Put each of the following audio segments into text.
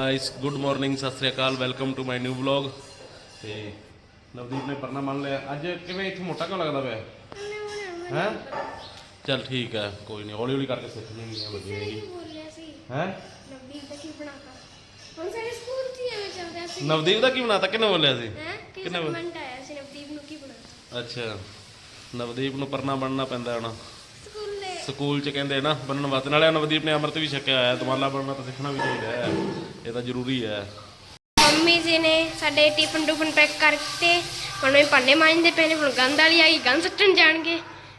Guys good morning ਸਤਿ ਸ੍ਰੀ ਅਕਾਲ welcome to my new vlog ਤੇ ਨਵਦੀਪ ਨੇ ਪਰਨਾ ਮੰਨ ਲਿਆ। ਅੱਜ ਕਿਵੇਂ ਇੱਥੇ ਮੋਟਾ ਕਿਉਂ ਲੱਗਦਾ ਪਿਆ? ਹੈ? ਚੱਲ ਠੀਕ ਹੈ ਕੋਈ ਨਹੀਂ ਹੌਲੀ ਹੌਲੀ ਕਰਕੇ ਸਿੱਖ ਹੈਗੀ ਬੋਲਿਆ ਸੀ? ਹੈ? ਨਵਦੀਪ ਦਾ ਕੀ ਬਣਾਤਾ? ਹੁਣ ਸਾਡੇ ਸਕੂਲ 'ਚ ਹੀ ਐਵੇਂ ਚੱਲ ਰਿਹਾ ਸੀ। ਨਵਦੀਪ ਦਾ ਕੀ ਬਣਾਤਾ? ਕਿੰਨੇ ਬੋਲਿਆ ਸੀ? ਹੈ? ਕਿੰਨਾ ਕਮੈਂਟ ਆਇਆ ਸੀ ਨਵਦੀਪ ਨੂੰ ਕੀ ਬਣਾਤਾ? ਅੱਛਾ ਨਵਦੀਪ ਨੂੰ ਪਰਨਾ ਬਣਨਾ ਪੈਂਦਾ ਹੁਣ। ਸਕੂਲੇ ਚ ਕਹਿੰਦੇ ਨਾ ਬਣਨ ਵਾਸਤੇ। ਨਾਲੇ ਨਵਦੀਪ ਨੇ ਅੰਮ੍ਰਿਤ ਵੀ ਛਕਿਆ ਹੋਇਆ ਦਮਾਲਾ ਬਣਨਾ ਤਾਂ ਸਿੱਖਣਾ ਵੀ ਚਾਹੀਦਾ ਹੈ। ਇਹ ਤਾਂ ਜ਼ਰੂਰੀ ਹੈ। ਮੰਮੀ ਜੀ ਨੇ ਸਾਡੇ ਟਿਫਨ ਟੁਫਨ ਪੈਕ ਕਰਤੇ ਹੁਣ ਇਹ ਭਾਂਡੇ ਮਾਂਜਦੇ ਪਏ ਨੇ ਹੁਣ ਗੰਦ ਵਾਲੀ ਆਈ ਗੰਦ ਸੁੱਟਣ ਜਾਣਗੇ।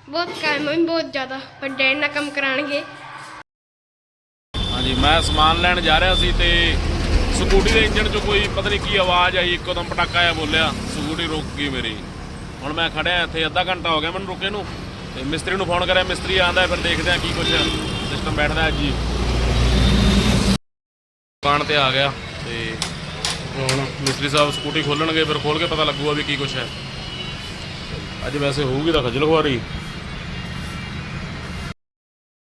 ਬਹੁਤ ਕੰਮ ਹੈ ਬਹੁਤ ਜ਼ਿਆਦਾ ਪਰ ਡੈਡ ਨਾਲ ਕੰਮ ਕਰਾਣਗੇ ਹਾਂਜੀ ਮੈਂ ਸਮਾਨ ਲੈਣ ਜਾ ਰਿਹਾ ਸੀ ਤੇ ਸਕੂਟੀ ਦੇ ਇੰਜਣ 'ਚੋਂ ਕੋਈ ਪਤਾ ਨਹੀਂ ਕੀ ਆਵਾਜ਼ ਆਈ ਇੱਕਦਮ ਪਟਾਕਾ ਆਇਆ ਬੋਲਿਆ ਸਕੂਟੀ ਰੁਕ ਗਈ ਮੇਰੀ। ਹੁਣ ਮੈਂ ਖੜਿਆ ਇੱਥੇ ਅੱਧਾ ਘੰਟਾ ਹੋ ਗਿਆ ਮੈਨੂੰ ਰੁਕੇ ਨੂੰ। ਤੇ ਮਿਸਤਰੀ ਨੂੰ ਫੋਨ ਕਰਿਆ, ਮਿਸਤਰੀ ਆਂਦਾ, ਫਿਰ ਦੇਖਦੇ ਆ ਕੀ ਕੁਝ ਸਿਸਟਮ ਬੈਠਦਾ ਅੱਜ ਦੁਕਾਨ ਤੇ ਆ ਗਿਆ ਤੇ ਹੁਣ ਮਿਸਤਰੀ ਸਾਹਿਬ ਸਕੂਟੀ ਖੋਲਣਗੇ, ਫਿਰ ਖੋਲ ਕੇ ਪਤਾ ਲੱਗੂਗਾ ਵੀ ਕੀ ਕੁਝ ਹੈ। ਅੱਜ ਵੈਸੇ ਹੋਊਗੀ ਤਾਂ ਖੱਜਲ ਖੁਆਰੀ।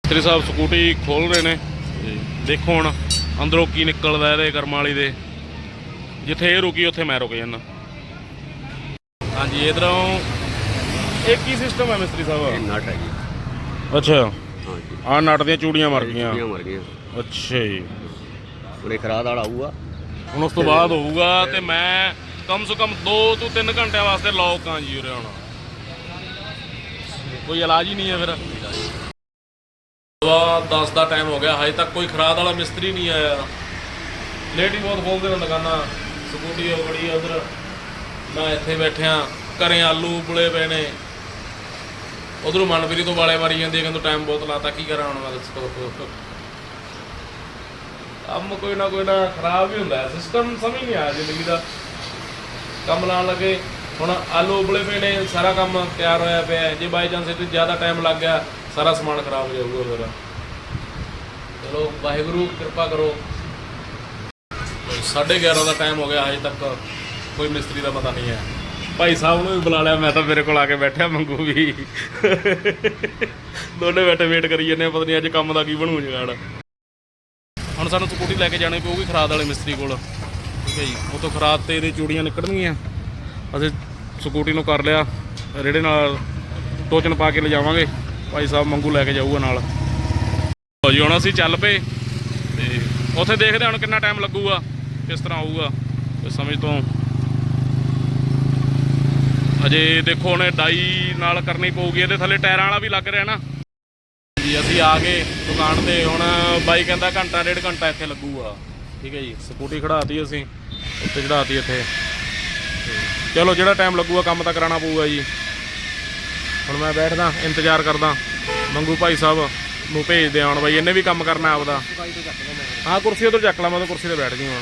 ਮਿਸਤਰੀ ਸਾਹਿਬ ਸਕੂਟੀ ਖੋਲ ਰਹੇ ਨੇ ਦੇਖੋ ਹੁਣ ਅੰਦਰੋਂ ਕੀ ਨਿਕਲਦਾ ਇਹਦੇ ਕਰਮ ਵਾਲੀ ਦੇ। ਜਿੱਥੇ ਇਹ ਰੁਕੀ, ਉੱਥੇ ਮੈਂ ਰੁਕ ਜਾਂਦਾ। ਹਾਂਜੀ, ਇਧਰੋਂ ਇਹ ਕੀ ਸਿਸਟਮ ਹੈ ਮਿਸਤਰੀ ਇਹ ਸਾਹਿਬ ਨਟ ਹੈ ਜੀ। ਅੱਛਾ। ਹਾਂਜੀ ਆ ਨਟ ਦੀਆਂ ਚੂੜੀਆਂ ਮਰ ਗਈਆਂ। ਚੂੜੀਆਂ ਮਰ ਗਈਆਂ। ਅੱਛਾ ਜੀ। ਇਹ ਖਰਾਦ ਵਾਲਾ ਆਊਗਾ। ਹੁਣ ਉਸ ਤੋਂ ਬਾਅਦ ਹੋਊਗਾ ਤੇ ਮੈਂ ਕਮ ਸੇ ਕਮ 2 ਤੋਂ 3 ਘੰਟਿਆਂ ਵਾਸਤੇ ਲੌਕ ਆਂ ਜੀ ਉਰੇ ਹੁਣ। ਕੋਈ ਇਲਾਜ ਹੀ ਨਹੀਂ ਹੈ ਫਿਰ। ਸਵਾ 10 ਦਾ ਟਾਈਮ ਹੋ ਗਿਆ ਹਜੇ ਤੱਕ ਕੋਈ ਖਰਾਦ ਵਾਲਾ ਮਿਸਤਰੀ ਨਹੀਂ ਆਇਆ। ਲੇਟ ਹੀ ਬਹੁਤ ਖੋਲਦੇ ਨੇ ਦੁਕਾਨਾਂ। ਸਕੂਟੀ ਉਹ ਬੜੀ ਉਧਰ। ਮੈਂ ਇੱਥੇ ਬੈਠਿਆ ਘਰੇ ਆਲੂ ਉਬਲੇ ਪਏ ਨੇ। ਉਧਰੋਂ ਮਨਵੀਰੀ ਤੋਂ ਵਾਲੇ ਮਾਰੀ ਜਾਂਦੀ ਹੈ ਟਾਈਮ ਬਹੁਤ ਲਾਤਾ, ਕੀ ਕਰਾਂ ਹੁਣ ਮੈਂ ਦੱਸੋ। ਕੰਮ ਕੋਈ ਨਾ ਕੋਈ ਨਾ ਖਰਾਬ ਹੀ ਹੁੰਦਾ ਸਿਸਟਮ ਸਮਝ ਨਹੀਂ ਆਇਆ ਜ਼ਿੰਦਗੀ ਦਾ। ਕੰਮ ਲਾਉਣ ਲੱਗੇ, ਹੁਣ ਆਲੂ ਉਬਲੇ ਪਏ ਨੇ, ਸਾਰਾ ਕੰਮ ਤਿਆਰ ਹੋਇਆ ਪਿਆ ਜੇ ਬਾਈ ਚਾਂਸ ਇਹ ਜ਼ਿਆਦਾ ਟਾਈਮ ਲੱਗ ਗਿਆ, ਸਾਰਾ ਸਮਾਨ ਖਰਾਬ ਹੋ ਜਾਊਗਾ ਫਿਰ ਚਲੋ, ਵਾਹਿਗੁਰੂ, ਕਿਰਪਾ ਕਰੋ। 11:30 ਦਾ ਟਾਈਮ ਹੋ ਗਿਆ, ਹਜੇ ਤੱਕ ਕੋਈ ਮਿਸਤਰੀ ਦਾ ਪਤਾ ਨਹੀਂ ਹੈ। ਭਾਈ ਸਾਹਿਬ ਨੂੰ ਵੀ ਬੁਲਾ ਲਿਆ ਮੈਂ ਤਾਂ ਮੇਰੇ ਕੋਲ ਆ ਕੇ ਬੈਠਿਆ ਮੰਗੂ ਵੀ। ਦੋਨੇ ਬੈਠੇ ਵੇਟ ਕਰੀ ਜਾਂਦੇ ਆ, ਪਤਾ ਨਹੀਂ ਅੱਜ ਕੰਮ ਦਾ ਕੀ ਬਣੂ ਜਗਾੜ। ਹੁਣ ਸਾਨੂੰ ਸਕੂਟੀ ਲੈ ਕੇ ਜਾਣੀ ਪਊਗੀ ਖਰਾਦ ਵਾਲੇ ਮਿਸਤਰੀ ਕੋਲ। ਠੀਕ ਹੈ ਜੀ ਉਹ ਤੋਂ ਖਰਾਦ ਤੇ ਇਹਦੇ ਚੂੜੀਆਂ ਨਿਕਲਣਗੀਆਂ। ਅਸੀਂ ਸਕੂਟੀ ਨੂੰ ਕਰ ਲਿਆ ਰੇੜੇ ਨਾਲ ਟੋਚਨ ਪਾ ਕੇ ਲਿਜਾਵਾਂਗੇ ਭਾਈ ਸਾਹਿਬ ਮੰਗੂ ਲੈ ਕੇ ਜਾਊਗਾ ਨਾਲ। ਲਓ ਜੀ ਹੁਣ ਅਸੀਂ ਚੱਲ ਪਏ ਤੇ ਉੱਥੇ ਦੇਖਦੇ ਹਾਂ ਹੁਣ ਕਿੰਨਾ ਟਾਈਮ ਲੱਗੂਗਾ ਕਿਸ ਤਰ੍ਹਾਂ ਆਊਗਾ ਇਸ ਸਮਝ ਤੋਂ ਅਜੇ ਦੇਖੋ ਹੁਣ ਇਹ ਡਾਈ ਨਾਲ ਕਰਨੀ ਪਊਗੀ, ਇਹਦੇ ਥੱਲੇ ਟਾਇਰਾਂ ਵਾਲਾ ਵੀ ਲੱਗ ਰਿਹਾ ਨਾ। ਜੀ, ਅਸੀਂ ਆ ਗਏ ਦੁਕਾਨ ਤੇ, ਹੁਣ ਬਾਈ ਕਹਿੰਦਾ ਘੰਟਾ, ਡੇਢ ਘੰਟਾ ਇੱਥੇ ਲੱਗੂਗਾ। ਠੀਕ ਹੈ ਜੀ, ਸਕੂਟੀ ਖੜਾਤੀ ਅਸੀਂ ਉੱਤੇ ਚੜਾਤੀ ਇੱਥੇ। ਚਲੋ, ਜਿਹੜਾ ਟਾਈਮ ਲੱਗੂਗਾ, ਕੰਮ ਤਾਂ ਕਰਾਉਣਾ ਪਊਗਾ ਜੀ। ਹੁਣ ਮੈਂ ਬੈਠਦਾ, ਇੰਤਜ਼ਾਰ ਕਰਦਾ। ਮੰਗੂ ਭਾਈ ਸਾਹਿਬ ਨੂੰ ਭੇਜਦੇ ਆਉਣ ਬਾਈ, ਇਹਨੇ ਵੀ ਕੰਮ ਕਰਨਾ ਆਪਦਾ। ਹਾਂ ਕੁਰਸੀ ਉਧਰ ਚੱਕ ਲਾ, ਮੈਂ ਤਾਂ ਕੁਰਸੀ ਤੇ ਬੈਠ ਗਈ ਹਾਂ।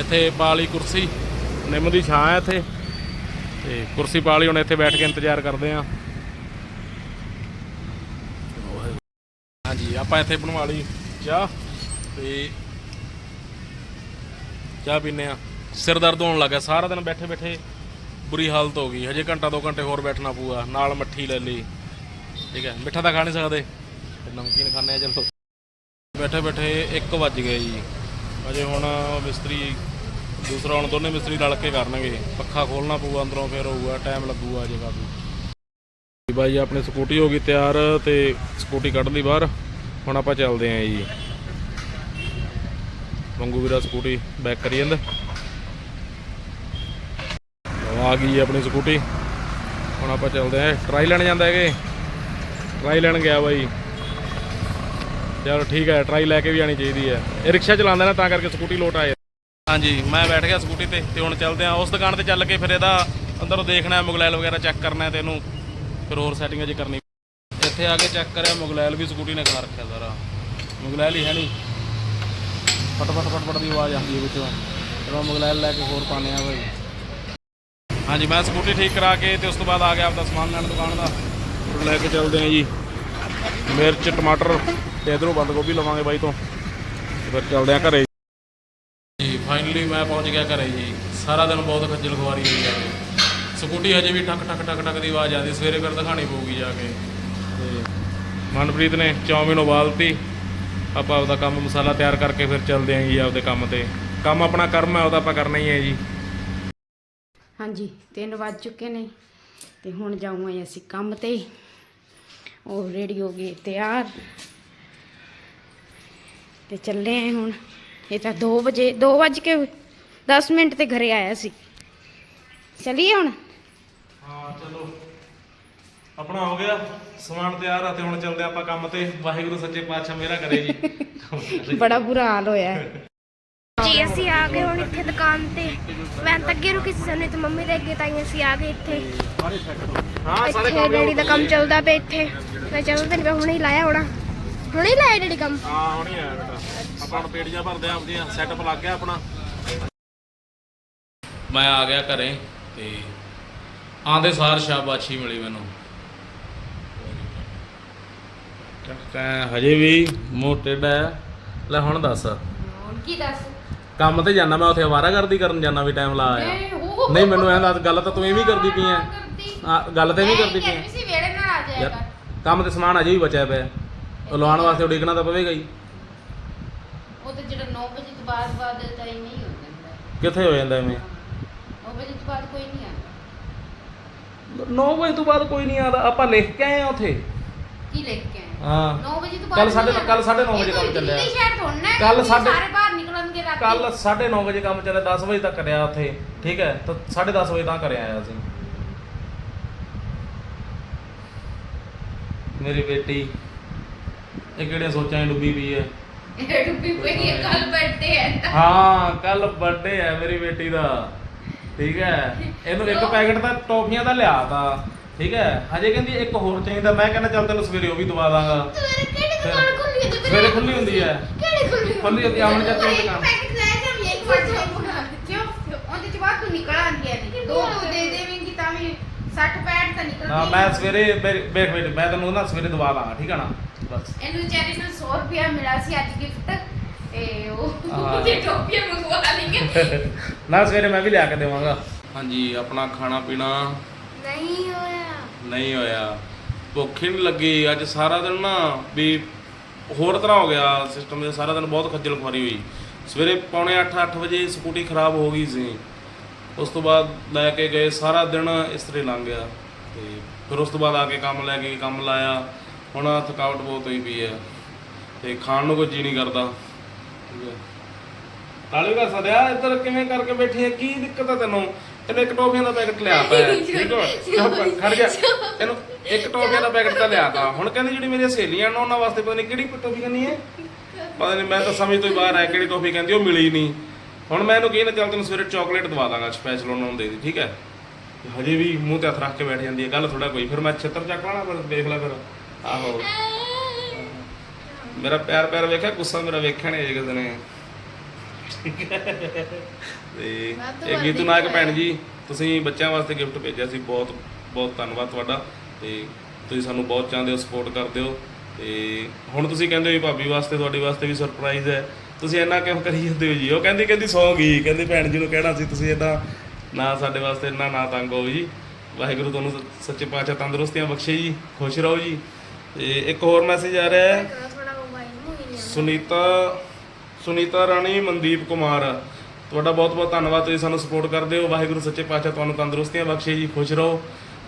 ਇੱਥੇ ਪਾਲੀ ਕੁਰਸੀ, ਨਿੰਮ ਦੀ ਛਾਂ ਹੈ ਇੱਥੇ। ਤੇ ਕੁਰਸੀ ਪਾ ਲਈ, ਹੁਣ ਇੱਥੇ ਬੈਠ ਕੇ ਇੰਤਜ਼ਾਰ ਕਰਦੇ ਆਂ। ਹਾਂਜੀ, ਆਪਾਂ ਇੱਥੇ ਬਣਵਾ ਲਈ ਚਾਹ ਤੇ ਚਾਹ ਪੀਨੇ ਆ। ਸਿਰ ਦਰਦ ਹੋਣ ਲੱਗਾ ਸਾਰਾ ਦਿਨ ਬੈਠੇ ਬੈਠੇ ਬੁਰੀ ਹਾਲਤ ਹੋ ਗਈ। ਹਜੇ ਘੰਟਾ ਦੋ ਘੰਟੇ ਹੋਰ ਬੈਠਣਾ ਪਊਗਾ, ਨਾਲ ਮੱਠੀ ਲੈ ਲਈ। ਠੀਕ ਹੈ, ਮਿੱਠਾ ਤਾਂ ਖਾ ਨਹੀਂ ਸਕਦੇ। ਨਮਕੀਨ ਖਾਣੇ ਆ, ਚਲੋ। ਬੈਠੇ ਬੈਠੇ 1 ਵੱਜ ਗਏ ਜੀ। ਅਜੇ ਹੁਣ ਮਿਸਤਰੀ ਦੂਸਰਾ ਹੁਣ ਦੋਨੇ ਮਿਸਤਰੀ ਰਲ ਕੇ ਕਰਨਗੇ। ਪੱਖਾ ਖੋਲਣਾ ਪਊਗਾ ਅੰਦਰੋਂ, ਫਿਰ ਹੋਊਗਾ ਟਾਈਮ ਲੱਗੂਗਾ ਅਜੇ ਕਾਫੀ। ਬਾਈ ਜੀ, ਆਪਣੀ ਸਕੂਟੀ ਹੋ ਗਈ ਤਿਆਰ ਤੇ ਸਕੂਟੀ ਕੱਢ ਲਈ ਬਾਹਰ। ਹੁਣ ਆਪਾਂ ਚੱਲਦੇ ਆਂ ਜੀ। ਮੰਗੂ ਵੀਰਾ ਸਕੂਟੀ ਬੈਕ ਕਰੀ ਜਾਂਦਾ। ਆ ਗਈ ਆਪਣੀ ਸਕੂਟੀ। ਹੁਣ ਆਪਾਂ ਚੱਲਦੇ ਆਂ। ਟਰਾਈ ਲੈਣ ਜਾਂਦਾ ਹੈਗੇ। ਟਰਾਈ ਲੈਣ ਗਿਆ ਬਾਈ। ਚਲੋ ਠੀਕ ਹੈ ਟਰਾਈ ਲੈ ਕੇ ਵੀ ਆਣੀ ਚਾਹੀਦੀ ਹੈ। ਇਹ ਰਿਕਸ਼ਾ ਚਲਾਉਂਦਾ ਨਾ, ਤਾਂ ਕਰਕੇ ਸਕੂਟੀ ਲੋਟ ਆਏ ਹਾਂਜੀ, ਮੈਂ ਬੈਠ ਗਿਆ ਸਕੂਟੀ ਤੇ ਤੇ ਹੁਣ ਚੱਲਦੇ ਆਂ ਉਸ ਦੁਕਾਨ ਤੇ ਚੱਲ ਕੇ ਫਿਰ ਇਹਦਾ ਅੰਦਰੋਂ ਦੇਖਣਾ ਮੁਗਲੈਲ ਵਗੈਰਾ ਚੈੱਕ ਕਰਨਾ ਤੇ ਇਹਨੂੰ ਫਿਰ ਹੋਰ ਸੈਟਿੰਗ ਅਜੇ ਕਰਨੀ। ਇੱਥੇ ਆ ਕੇ ਚੈੱਕ ਕਰਿਆ, ਮੁਗਲੈਲ ਵੀ ਸਕੂਟੀ ਨੇ ਖਾ ਰੱਖਿਆ ਸਾਰਾ। ਮੁਗਲੈਲ ਹੀ ਹੈ ਨਹੀਂ ਫਟ ਫਟ ਫਟ ਫਟ ਦੀ ਆਵਾਜ਼ ਆਉਂਦੀ ਹੈ ਵਿੱਚੋਂ। ਚਲੋ ਮੁਗਲੈਲ ਲੈ ਕੇ ਹੋਰ ਪਾਣੇ ਆ ਭਾਈ ਹਾਂਜੀ, ਮੈਂ ਸਕੂਟੀ ਠੀਕ ਕਰਾ ਕੇ ਤੇ ਉਸ ਤੋਂ ਬਾਅਦ ਆ ਗਿਆ ਆਪਦਾ ਸਮਾਨ ਲੈਣ ਦੁਕਾਨ ਦਾ। ਲੈ ਕੇ ਚੱਲਦੇ ਆਂ ਜੀ। ਮਿਰਚ, ਟਮਾਟਰ ਤੇ ਇਧਰੋਂ ਬੰਦ ਗੋਭੀ ਲਵਾਂਗੇ ਬਾਈ ਤੋਂ। ਫਿਰ ਚੱਲਦੇ ਆਂ ਘਰੇ। ਫਾਈਨਲੀ ਮੈਂ ਪਹੁੰਚ ਗਿਆ ਘਰੇ ਜੀ। ਸਾਰਾ ਦਿਨ ਬਹੁਤ ਖੱਜਲ ਖੁਆਰੀ ਹੋਈ ਜਾ ਸਕੂਟੀ ਹਜੇ ਵੀ ਟਕ ਟਕ ਟਕ ਟਕ ਦੀ ਆਵਾਜ਼ ਆਉਂਦੀ, ਸਵੇਰੇ ਫਿਰ ਦਿਖਾਣੀ ਪਊਗੀ ਜਾ ਕੇ। ਤੇ ਮਨਪ੍ਰੀਤ ਨੇ ਚੌਮਿਨ ਉਬਾਲਤੀ। ਆਪਾਂ ਆਪਦਾ ਕੰਮ ਮਸਾਲਾ ਤਿਆਰ ਕਰਕੇ ਫਿਰ ਚੱਲਦੇ ਆਂ ਜੀ ਆਪਦੇ ਕੰਮ ਤੇ। ਕੰਮ ਆਪਣਾ ਕਰਮ ਹੈ ਉਹ ਤਾਂ ਆਪਾਂ ਕਰਨਾ ਹੀ ਹੈ ਜੀ। ਹਾਂਜੀ 3 ਵੱਜ ਚੁੱਕੇ ਨੇ। ਤੇ ਹੁਣ ਜਾਊਂਗੇ ਅਸੀਂ ਕੰਮ ਤੇ। ਉਹ ਰੈਡੀ ਹੋ ਗਏ ਤਿਆਰ। ਤੇ ਚੱਲੇ ਆਂ ਹੁਣ। ਇਹ ਤਾਂ 2 ਵਜੇ 2 ਵੱਜ ਕੇ 10 ਮਿੰਟ ਤੇ ਘਰੇ ਆਇਆ ਸੀ। ਚਲੀਏ ਹੁਣ? ਹਾਂ ਚਲੋ। ਆਪਣਾ ਹੋ ਗਿਆ। ਸਮਾਨ ਤਿਆਰ ਆ ਤੇ ਹੁਣ ਚੱਲਦੇ ਆਪਾਂ ਕੰਮ ਤੇ। ਵਾਹਿਗੁਰੂ ਸੱਚੇ ਪਾਤਸ਼ਾਹ ਮੇਰਾ ਕਰੇ ਜੀ। ਬੜਾ ਬੁਰਾ ਹਾਲ ਹੋਇਆ। ਹੈ ਜੀ ਅਸੀਂ ਆ ਗਏ ਹੁਣ ਇੱਥੇ ਦੁਕਾਨ ਤੇ। ਮੈਂ ਤਾਂ ਅੱਗੇ ਰੁਕੀ ਸੀ ਸਾਨੂੰ ਤੇ ਮੰਮੀ ਦੇ ਅੱਗੇ ਤਾਂ ਅਸੀਂ ਆ ਗਏ ਇੱਥੇ। ਹਾਂ ਇੱਥੇ ਡੈਡੀ ਦਾ ਕੰਮ ਚੱਲਦਾ ਪਿਆ ਇੱਥੇ। ਮੈਂ ਚੱਲਦਾ ਨਹੀਂ ਹੁਣੇ ਹੀ ਲਾਇਆ ਹੋਣਾ। ਹੁਣੇ ਹੀ ਲਾਇਆ ਡੈਡੀ ਕੰਮ? ਹਾਂ ਹੁਣੀ ਆਇਆ ਬੇਟਾ। ਆਪਾਂ ਹੁਣ ਪੇੜੀਆਂ ਭਰਦੇ ਆਂ ਆਪਦੀਆਂ ਸੈਟਅਪ ਲੱਗ ਗਿਆ ਆਪਣਾ। ਮੈਂ ਆ ਗਿਆ ਘਰੇ ਤੇ ਆਂਦੇ ਸਾਰ ਸ਼ਾਬਾਸ਼ੀ ਮਿਲੀ ਮੈਨੂੰ। ਤੈਂ ਹਜੇ ਵੀ ਮੂੰਹ ਹੈ। ਲੈ ਹੁਣ ਦੱਸ। ਹੁਣ ਕੀ ਦੱਸ? ਕੰਮ ਤੇ ਜਾਣਾ ਮੈਂ ਉੱਥੇ ਆਵਾਰਾਗਰਦੀ ਕਰਨ ਜਾਣਾ ਵੀ ਟਾਈਮ ਲਾ ਆਇਆ। ਨਹੀਂ ਮੈਨੂੰ ਐਂ ਦੱਸ ਗੱਲ ਤਾਂ ਤੂੰ ਐਵੇਂ ਹੀ ਕਰਦੀ ਪਈ ਐ। ਆ ਗੱਲ ਤਾਂ ਐਵੇਂ ਹੀ ਕਰਦੀ ਪਈ ਐ। ਸੀ ਵੇੜੇ ਨਾਲ ਆ ਯਾਰ ਕੰਮ ਤੇ ਸਮਾਨ ਅਜੇ ਵੀ ਬਚਿਆ ਪਿਆ। ਉਹ ਲਵਾਉਣ ਵਾਸਤੇ ਉਡੀਕਣਾ ਤਾਂ ਪਵੇਗਾ ਹੀ। ਉਹ ਤਾਂ ਜਿਹੜਾ 9 ਵਜੇ ਤੋਂ ਬਾਅਦ ਬਾਅਦ ਤਾਂ ਹੀ ਨਹੀਂ ਹੋ ਜਾਂਦਾ। ਕਿੱਥੇ ਹੋ ਜਾਂਦਾ ਐਵੇਂ? 9 ਵਜੇ ਤੋਂ ਬਾਅਦ ਕੋਈ ਨਹੀਂ ਆਉਂਦਾ। 9 ਵਜੇ ਤੋਂ ਬਾਅਦ ਕੋਈ ਨਹੀਂ ਆਦਾ ਆਪਾਂ ਲਿਖ ਕੇ ਆਏ ਆ ਉੱਥੇ। ਕੀ ਲਿਖ ਕੇ ਆਏ? ਹਾਂ। 9 ਵਜੇ ਤੋਂ ਬਾਅਦ ਕੱਲ ਸਾਡੇ ਨਹੀਂ ਕੱਲ 9:30 ਵਜੇ ਇਹ ਕੰਮ ਕੋਈ ਚੱਲਿਆ। ਦਿੱਲੀ ਸ਼ਹਿਰ ਥੋੜ੍ਹਾ ਹੈ। ਕੱਲ੍ਹ ਕਿ ਸਾਡੇ- ਸਾਰੇ ਬਾਹਰ ਨਿਕਲਣਗੇ ਰਾਤੀ। ਕੱਲ 9:30 ਵਜੇ ਕੰਮ ਚੱਲਿਆ। 10 ਵਜੇ ਤੱਕ ਕਰਿਆ ਉੱਥੇ। ਠੀਕ ਹੈ। ਤਾਂ 10:30 ਵਜੇ ਤਾਂ ਕਰਿਆ ਆਇਆ ਸੀ। ਮੇਰੀ ਬੇਟੀ। ਇਹ ਕਿਹੜੇ ਸੋਚਾਂ 'ਚ ਡੁੱਬੀ ਪਈ ਹੈ? ਇਹ ਡੁੱਬੀ ਪਈ ਹੈ ਕੱਲ ਬਰਥਡੇ ਹੈ ਹਾਂ ਕੱਲ ਬਰਥਡੇ ਹੈ ਮੇਰੀ ਬੇਟੀ ਦਾ। ਠੀਕ ਹੈ? ਇਹਨੂੰ ਇੱਕ ਪੈਕੇਟ ਤਾਂ ਟੌਫੀਆਂ ਦਾ ਲਿਆ ਤਾ। ਠੀਕ ਹੈ? ਹਜੇ ਕਹਿੰਦੀ ਇੱਕ ਹੋਰ ਚਾਹੀਦਾ। ਮੈਂ ਕਹਿੰਦਾ ਚੱਲ ਤੈਨੂੰ ਸਵੇਰੇ ਉਹ ਵੀ ਦਵਾ ਦਾਂਗਾ। ਸਵੇਰੇ ਕਿਹੜੀ ਦੁਕਾਨ ਖੁੱਲੀ ਹੈ? ਸਵੇਰੇ ਖੁੱਲੀ ਹੁੰਦੀ ਹੈ। ਕਿਹੜੀ ਖੁੱਲੀ ਖੁੱਲੀ ਹੁੰਦੀ ਆ, ਅਮਨ ਚਾਚੇ ਦੀ ਦੁਕਾਨ। ਪੈਕਟ ਲੈ ਜਾ ਇੱਕ ਵਾਰ ਕਿਉਂ? ਉਹਦੇ ਚ ਬਾਅਦ ਤੂੰ ਨਿਕਲ ਆਂਦੀ ਹੈ ਦੋ ਦੋ ਦੇ ਦੇਵੇਂਗੀ ਤਾਂ ਵੀ 60 65 ਤਾਂ ਨਿਕਲ ਨਾ ਮੈਂ ਸਵੇਰੇ ਬੇ- ਵੇਖ ਵੇਖ ਮੈਂ ਤੈਨੂੰ ਨਾ ਸਵੇਰੇ ਦਵਾ ਦਾਂਗਾ ਠੀਕ ਹੈ ਨਾ? ਬਸ। ਇਹਨੂੰ ਵਿਚਾਰੇ ਨੂੰ 100 ਰੁਪਿਆ ਮਿਲਿਆ ਸੀ ਅੱਜ ਗਿਫਟ ਤੇ ਉਹ। ਉਹਦੇ ਟੋਪੀਆਂ ਮੰਗਵਾ ਲਈਆਂ। ਨਾ ਸਵੇਰੇ ਮੈਂ ਵੀ ਲਿਆ ਕੇ ਦੇਵਾਂਗਾ। ਹਾਂਜੀ ਆਪਣਾ ਖਾਣਾ ਪੀਣਾ? ਨਹੀਂ ਹੋਇਆ। ਨਹੀਂ ਹੋਇਆ। ਭੁੱਖ ਹੀ ਨਹੀਂ ਲੱਗੀ। ਅੱਜ ਸਾਰਾ ਦਿਨ ਨਾ ਵੀ ਹੋਰ ਤਰ੍ਹਾਂ ਹੋ ਗਿਆ ਸਿਸਟਮ ਦੇ। ਸਾਰਾ ਦਿਨ ਬਹੁਤ ਖੱਜਲ ਖੁਆਰੀ ਹੋਈ। ਸਵੇਰੇ ਪੌਣੇ 8 8 ਵਜੇ ਸਕੂਟੀ ਖਰਾਬ ਹੋ ਗਈ ਸੀ। ਉਸ ਤੋਂ ਬਾਅਦ ਲੈ ਕੇ ਗਏ। ਸਾਰਾ ਦਿਨ ਇਸ ਤਰ੍ਹਾਂ ਲੰਘ ਗਿਆ। ਤੇ ਫਿਰ ਉਸ ਤੋਂ ਬਾਅਦ ਆ ਕੇ ਕੰਮ ਲੈ ਕੇ ਕੰਮ ਲਾਇਆ। ਹੁਣ ਥਕਾਵਟ ਬਹੁਤ ਹੋਈ ਪਈ ਹੈ ਤੇ ਖਾਣ ਨੂੰ ਕੋਈ ਜੀ ਨਹੀਂ ਕਰਦਾ। ਠੀਕ ਸਦਿਆ ਇੱਧਰ ਕਿਵੇਂ ਕਰਕੇ ਬੈਠੀ ਹੈ ਕੀ ਦਿੱਕਤ ਹੈ ਤੈਨੂੰ? ਤੈਨੂੰ ਇੱਕ ਟੋਫੀਆਂ ਦਾ ਪੈਕਟ ਲਿਆ ਤਾ ਹੈ, ਠੀਕ ਹੈ ਖੜ ਜਾ। ਤੈਨੂੰ ਇੱਕ ਟੋਫੀਆਂ ਦਾ ਪੈਕਟ ਤਾਂ ਲਿਆ ਤਾ। ਹੁਣ ਕਹਿੰਦੀ ਜਿਹੜੀ ਮੇਰੀਆਂ ਸਹੇਲੀਆਂ ਨੇ ਉਹਨਾਂ ਵਾਸਤੇ ਪਤਾ ਨਹੀਂ ਕਿਹੜੀ ਟੋਫੀ ਕਰਨੀ ਹੈ ਪਤਾ ਨਹੀਂ ਮੈਂ ਤਾਂ ਸਮਝ ਤੋਂ ਹੀ ਬਾਹਰ ਆ ਕਿਹੜੀ ਟੋਫੀ ਕਹਿੰਦੀ ਉਹ ਮਿਲੀ ਨਹੀਂ ਹੁਣ ਮੈਂ ਇਹਨੂੰ ਕਹਿੰਦਾ ਚੱਲ ਤੈਨੂੰ ਸਵੇਰੇ ਚਾਕਲੇਟ ਦਵਾ ਦਾਂਗਾ ਸਪੈਸ਼ਲ ਉਹਨਾਂ ਨੂੰ ਦੇ ਦੀ ਠੀਕ ਹੈ ਤੇ ਹਜੇ ਵੀ ਮੂੰਹ ਤੇ ਹੱਥ ਰੱਖ ਕੇ ਬੈਠ ਜਾਂਦੀ ਹੈ ਗੱਲ ਥੋੜਾ ਕੋਈ ਫਿਰ ਮੈਂ ਛਿੱਤਰ ਚੱਕ ਲੈਣਾ ਫਿਰ ਦੇਖ ਲੈ ਫਿਰ। ਆਹੋ। ਮੇਰਾ ਪਿਆਰ ਪਿਆਰ ਵੇਖਿਆ ਗੁੱਸਾ ਮੇਰਾ ਵੇਖਿਆ ਨਹੀਂ ਕਿਸੇ ਨੇ। ਤੇ ਇਹ ਗੀਤੂ ਨਾਇਕ ਭੈਣ ਜੀ ਤੁਸੀਂ ਬੱਚਿਆਂ ਵਾਸਤੇ ਗਿਫਟ ਭੇਜਿਆ ਸੀ ਬਹੁਤ ਬਹੁਤ ਧੰਨਵਾਦ ਤੁਹਾਡਾ। ਤੇ ਤੁਸੀਂ ਸਾਨੂੰ ਬਹੁਤ ਚਾਹੁੰਦੇ ਹੋ ਸਪੋਰਟ ਕਰਦੇ ਹੋ। ਤੇ ਹੁਣ ਤੁਸੀਂ ਕਹਿੰਦੇ ਹੋ ਵੀ ਭਾਬੀ ਵਾਸਤੇ ਤੁਹਾਡੇ ਵਾਸਤੇ ਵੀ ਸਰਪ੍ਰਾਈਜ਼ ਹੈ। ਤੁਸੀਂ ਇੰਨਾ ਕਿਉਂ ਕਰੀ ਜਾਂਦੇ ਹੋ ਜੀ? ਉਹ ਕਹਿੰਦੀ ਕਹਿੰਦੀ ਸੌਂ ਗਈ ਕਹਿੰਦੀ ਭੈਣ ਜੀ ਨੂੰ ਕਹਿਣਾ ਸੀ ਤੁਸੀਂ ਇੰਨਾ ਨਾ ਸਾਡੇ ਵਾਸਤੇ ਇੰਨਾ ਨਾ ਤੰਗ ਹੋ ਜੀ। ਵਾਹਿਗੁਰੂ ਤੁਹਾਨੂੰ ਸੱਚੇ ਪਾਤਸ਼ਾਹ ਤੰਦਰੁਸਤੀਆਂ ਬਖਸ਼ੇ ਜੀ ਖੁਸ਼ ਰਹੋ ਜੀ। ਤੇ ਇੱਕ ਹੋਰ ਮੈਸੇਜ ਆ ਰਿਹਾ ਹੈ। ਸੁਨੀਤਾ ਸੁਨੀਤਾ ਰਾਣੀ ਮਨਦੀਪ ਕੁਮਾਰ। ਤੁਹਾਡਾ ਬਹੁਤ ਬਹੁਤ ਧੰਨਵਾਦ ਤੁਸੀਂ ਸਾਨੂੰ ਸਪੋਰਟ ਕਰਦੇ ਹੋ। ਵਾਹਿਗੁਰੂ ਸੱਚੇ ਪਾਤਸ਼ਾਹ ਤੁਹਾਨੂੰ ਤੰਦਰੁਸਤੀਆਂ ਬਖਸ਼ੇ ਜੀ ਖੁਸ਼ ਰਹੋ।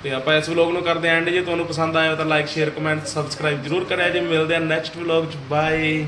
ਤੇ ਆਪਾਂ ਇਸ ਵਲੌਗ ਨੂੰ ਕਰਦੇ ਐਂਡ ਜੇ। ਤੁਹਾਨੂੰ ਪਸੰਦ ਆਇਆ ਤਾਂ ਲਾਈਕ ਸ਼ੇਅਰ ਕਮੈਂਟ ਸਬਸਕ੍ਰਾਈਬ ਜਰੂਰ ਕਰਿਆ ਜੇ। ਮਿਲਦੇ ਆ ਨੈਕਸਟ ਵਲੌਗ ਚ। ਬਾਏ